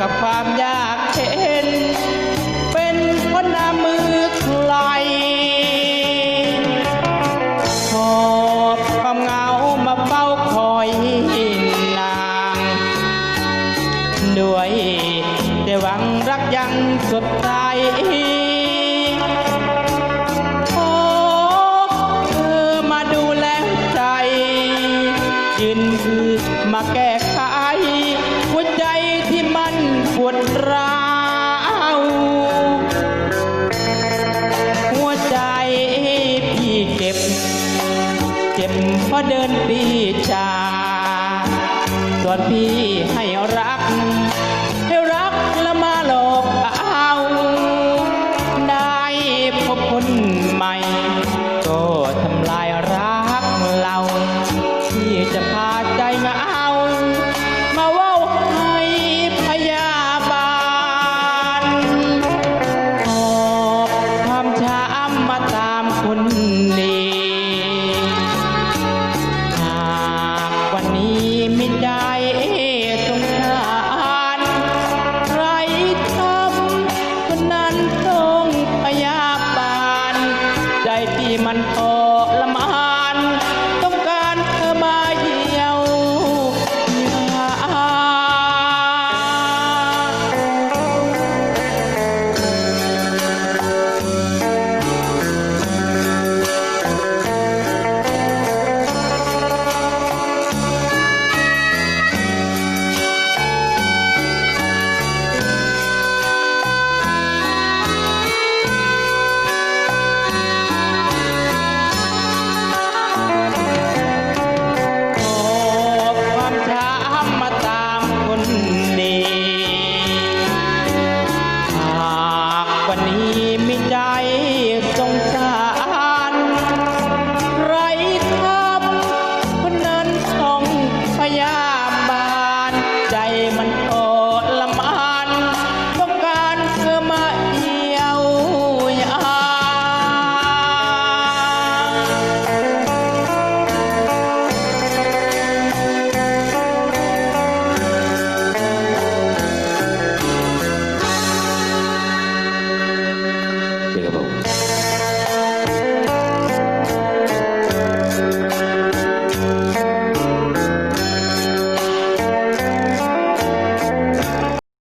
กับความยากเข็นเป็นคนหน้ามือใครหอบความเหงามาเฝ้าคอยนางด้วยแต่หวังรักยังสุดใจมาแก้ไขหัวใจที่ ปวดร้าวหัวใจพี่เก็บ เจ็บเพราะเดินปีชาตอนพี่ให้ มันโต ไป